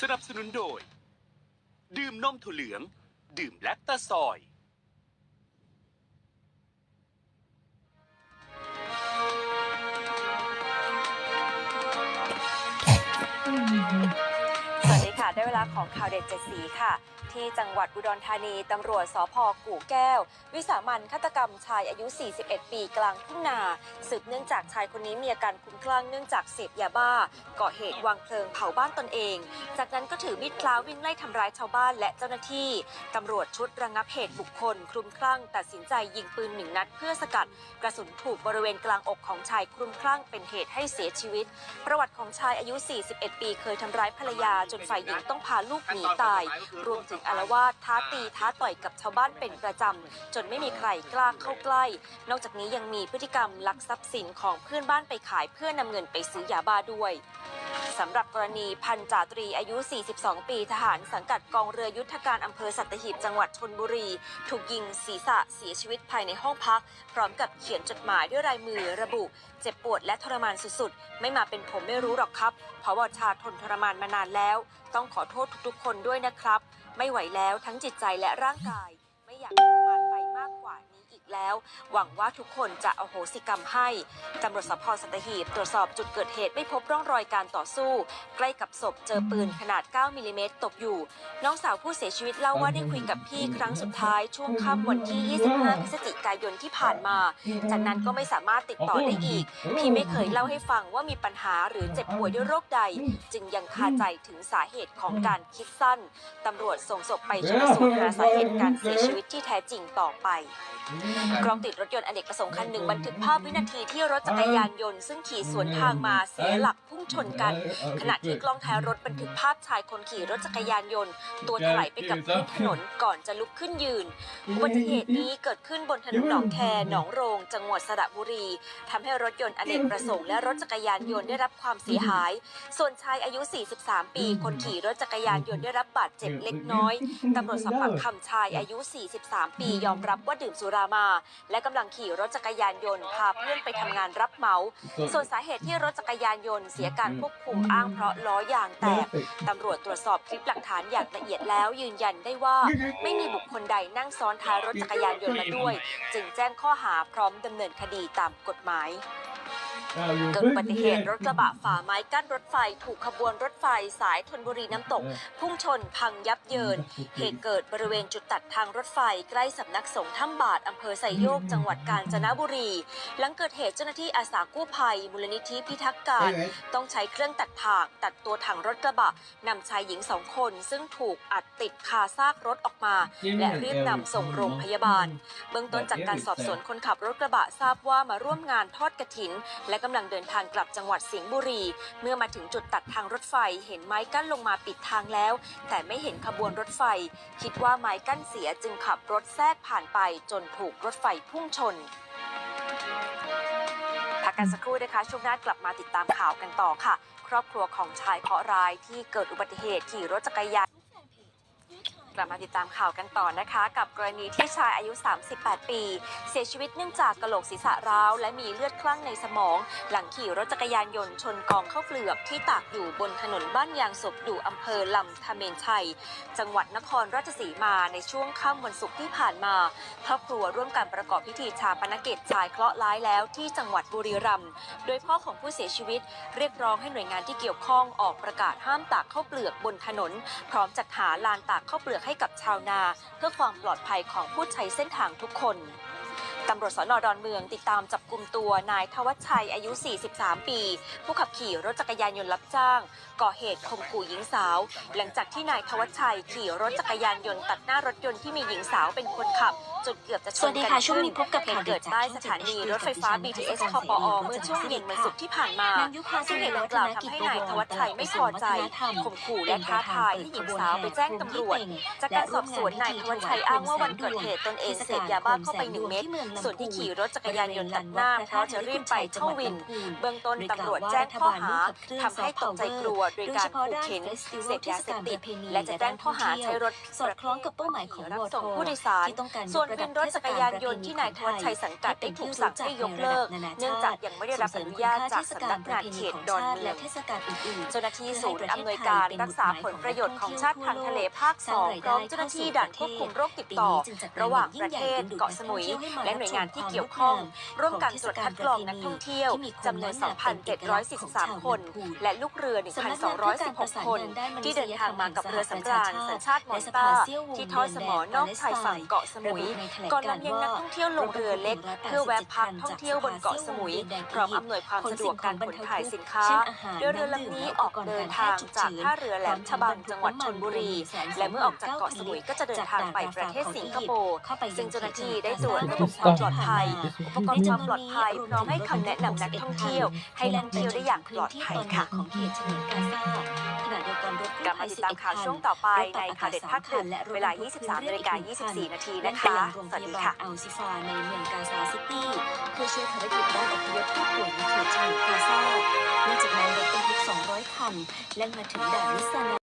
สนับสนุนโดย ดื่มนมถั่วเหลือง ดื่มแลคตาซอย สวัสดีค่ะ ได้เวลาของข่าวเด็ดเจ็ดสีค่ะ ที่จังหวัดอุดรธานีตำรวจสพกู่แก้ว วิสามันฆาตกรรมชายอายุ 41 ปีกลางทุ่งนา สืบเนื่องจากชายคนนี้มีอาการคลุ้มคลั่งเนื่องจากเสพยาบ้าก่อเหตุวางเพลิงเผาบ้านตนเอง จากนั้นก็ถือมีดพล้าวิ่งไล่ทำร้ายชาวบ้านและเจ้าหน้าที่ตำรวจชุดระงับเหตุบุคคล คลุ้มคลั่ง ตัดสินใจยิงปืนหนึ่งนัดเพื่อสกัด กระสุนถูกบริเวณกลางอกของชายคลุ้มคลั่งเป็นเหตุให้เสียชีวิต ประวัติของชายอายุ 41 ปีเคยทำร้ายภรรยาจนฝ่ายหญิงต้องพาลูกหนีตายรวมถึงอารวาสท้าตีท้าต่อยกับชาวบ้านเป็นประจำ จนไม่มีใครกล้าเข้าใกล้ นอกจากนี้ยังมีพฤติกรรมลักทรัพย์สินของเพื่อนบ้านไปขายเพื่อนำเงินไปซื้อยาบ้าด้วย สำหรับกรณีพันจ่าตรีอายุ 42 ปีทหารสังกัดกองเรือยุทธการอำเภอสัตหีบจังหวัดชนบุรี ถูกยิงศีรษะเสียชีวิตภายในห้องพัก พร้อมกับเขียนจดหมายด้วยลายมือระบุ เจ็บปวดและทรมานสุดๆ ไม่มาเป็นผมไม่รู้หรอกครับเพราะว่าชาทนทรมานมานานแล้ว ต้องขอโทษทุกๆ คนด้วยนะครับ ไม่ไหวแล้วทั้งจิตใจและร่างกายไม่อยาก แล้ว หวังว่าทุกคนจะอโหสิกรรมให้ตำรวจสพสัตหีบตรวจสอบจุดเกิดเหตุไม่พบร่องรอยการต่อสู้ ใกล้กับศพเจอปืนขนาด 9มิลลิเมตรตกอยู่ น้องสาวผู้เสียชีวิตเล่าว่าได้คุยกับพี่ครั้งสุดท้ายช่วงค่ำวันที่ 25 พฤศจิกายนที่ผ่านมา จากนั้นก็ไม่สามารถติดต่อได้อีก พี่ไม่เคยเล่าให้ฟังว่ามีปัญหาหรือเจ็บป่วยด้วยโรคใด จึงยังคาใจถึงสาเหตุของการคิดสั้นตำรวจส่งศพไปชนสูตรหาสาเหตุการเสียชีวิตที่แท้จริงต่อไปกล้องติดรถยนต์อเนกประสงค์คันหนึ่งบันทึกภาพวินาทีที่รถจักรยานยนต์ซึ่งขี่สวนทางมาเสียหลักพุ่งชนกัน ขณะที่กล้องท้ายรถบันทึกภาพชายคนขี่รถจักรยานยนต์ ตัวถลายไปกับพื้นถนนก่อนจะลุกขึ้นยืนอุบัติเหตุนี้เกิดขึ้นบนถนนหนองแคหนองโรง จังหวัดสระบุรีทำให้รถยนต์อเนกประสงค์และรถจักรยานยนต์ได้รับความเสียหาย ส่วนชายอายุ 43 ปี คนขี่รถจักรยานยนต์ได้รับบาดเจ็บเล็กน้อยตำรวจสอบปากคำชายอายุ 43 ปียอมรับว่าดื่มสุรามาและกำลังขี่รถจักรยานยนต์พาเพื่อนไปทำงานรับเหมา ส่วนสาเหตุที่รถจักรยานยนต์เสียการควบคุมอ้างเพราะล้อยางแตกตำรวจตรวจสอบคลิปหลักฐานอย่างละเอียดแล้ว ยืนยันได้ว่าไม่มีบุคคลใดนั่งซ้อนท้ายรถจักรยานยนต์มาด้วย จึงแจ้งข้อหาพร้อมดำเนินคดีตามกฎหมาย เกิดอุบัติเหตุรถกระบะฝ่าไม้กั้นรถไฟ ถูกขบวนรถไฟสายธนบุรีน้ำตก พุ่งชนพังยับเยิน เหตุเกิดบริเวณจุดตัดทางรถไฟ ใกล้สำนักสงฆ์ถ้ำบาทอำเภอไซโยก จังหวัดกาญจนบุรี หลังเกิดเหตุเจ้าหน้าที่อาสากู้ภัย มูลนิธิพิทักษ์การ ต้องใช้เครื่องตัดถ่าง ตัดตัวถังรถกระบะนำชายหญิงสองคน ซึ่งถูกอัดติดคาซากรถออกมา และรีบนำส่งโรงพยาบาล เบื้องต้นจากการสอบสวนคนขับรถกระบะทราบว่ามาร่วมงานทอดกระถินและกำลังเดินทางกลับจังหวัดสิงห์บุรี เมื่อมาถึงจุดตัดทางรถไฟเห็นไม้กั้นลงมาปิดทางแล้ว แต่ไม่เห็นขบวนรถไฟ คิดว่าไม้กั้นเสียจึงขับรถแทรกผ่านไปจนถูกรถไฟพุ่งชนพักกันสักครู่นะคะช่วงหน้ากลับมาติดตามข่าวกันต่อค่ะ ครอบครัวของชายเคราะห์ร้ายที่เกิดอุบัติเหตุขี่รถจักรยาน กลับมาติดตามข่าวกันต่อนะคะ กับกรณีที่ชายอายุ 38 ปี เสียชีวิตเนื่องจากกระโหลกศีรษะร้าว และมีเลือดคลั่งในสมอง หลังขี่รถจักรยานยนต์ชนกองข้าวเปลือกที่ตากอยู่บนถนนบ้านยางศพดูอำเภอลำทะเมนชัย จังหวัดนครราชสีมาในช่วงค่ำวันศุกร์ที่ผ่านมาครอบครัวร่วมกันประกอบพิธีชาปนกิจชายเคราะห์ร้ายแล้วที่จังหวัดบุรีรัมย์โดยพ่อของผู้เสียชีวิต เรียกร้องให้หน่วยงานที่เกี่ยวข้องออกประกาศห้ามตากข้าวเปลือกบนถนน พร้อมจัดหาลานตากข้าวเปลือกให้กับชาวนา เพื่อความปลอดภัยของผู้ใช้เส้นทางทุกคน ตำรวจสนดอนเมืองติดตามจับกลุ่มตัวนายทวัชชัยอายุ 43 ปี ผู้ขับขี่รถจักรยานยนต์รับจ้าง ก่อเหตุข่มขู่หญิงสาว หลังจากที่นายทวัชชัยขี่รถจักรยานยนต์ตัดหน้ารถยนต์ที่มีหญิงสาวเป็นคนขับจนเกือบจะชนกันสวัสดีค่ะช่วงนี้พบกับเหตุข่าวเด็เกิดดจากใต้ช่สองถานี7รถไฟฟ้า BTS คปอเมื่อช่วงเย็นวันศุกร์ที่ผ่านมานางยุพาซึ่งเหตุดังกล่าวทำให้นายธวัชชัยไม่พอใจข่มขู่และท้าทายให้หญิงสาวไปแจ้งตำรวจ จากการสอบสวนนายธวัชชัยอ้างว่าวันเกิดเหตุตนเองเสพยาบ้าเข้าไปหนึ่งเม็ดลำพูนส่วนที่ขี่รถจักรยานยนต์ตัดหน้าเพราะจะรีบไปเข้าวิน เบื้องต้นตำรวจแจ้งข้อหาทำให้ตกใจกลัวโดยการขู่เข็นเสพยาเสพติดและจะแจ้งข้อหาใช้รถสอดคล้องกับเป้าหมายของรับวทส่งผู้โดยสารที่ต้องการส่วนกระวิดับนรถจักรยานยนต์ที่นายธวัชชัยสังกัดได้ถูกสั่งให้ยกเลิก เนื่องจากยังไม่ได้รับอนุญาตจากสำนักงานเขตดอนเมืและองเทศกาลอื่นๆเจ้าหน้าที่ศูนย์อำนวยการรักษาผลประโยชน์ของชาติทางทะเลภาคสองพร้อมเจ้าหน้าที่ด่านควบคุมโรคติดต่อ ระหว่างประเทศเกาะสมุยและหน่วยงานที่เกี่ยวข้อง ร่วมกันตรวจคัดกรองนักท่องเที่ยวจำนวน 2,743 คน และลูกเรือ 1,216 คน ที่เดินทางมากับเรือสำราญสัญชาติมอนสตาที่ทอดสมอนอกชายฝั่งเกาะสมุย ก่อนลำเลียงนักท่องเที่ยวลงเรือเล็ก เพื่อแวะพักท่องเที่ยวบนเกาะสมุยพร้อมอำนวยความสะดวกการขนถ่ายสินค้าโดยเรือลำนี้ออกเดินทางจากท่าเรือแหลมฉบังจังหวัดชลบุรี และเมื่อออกจากเกาะสมุยก็จะเดินทางไปประเทศสิงคโปร์ซึ่งเจ้าหน้าที่ได้ตรวจระบบความปลอดภัย อุปกรณ์ความปลอดภัยพร้อมให้คำแนะนำนักท่องเที่ยว ให้ล่องเที่ยวได้อย่างปลอดภัยค่ะของเขตฉนวนกาซาขณะเดียวกันรถกลับมาติดตามข่าวช่วงต่อไปในข่าวเด็ดภาคดึกเวลา 23นาฬิกา24 นาทีนะคะ สวัสดีค่ะอัลซิฟาในเมืองกาซาซิตี้เพื่อช่วยภารกิจด้านอพยพผู้ป่วยในเขตฉนวนกาซาเนื่องจากนั้นรถบรรทุก200คันแล่นมาถึงด่านนิสซานา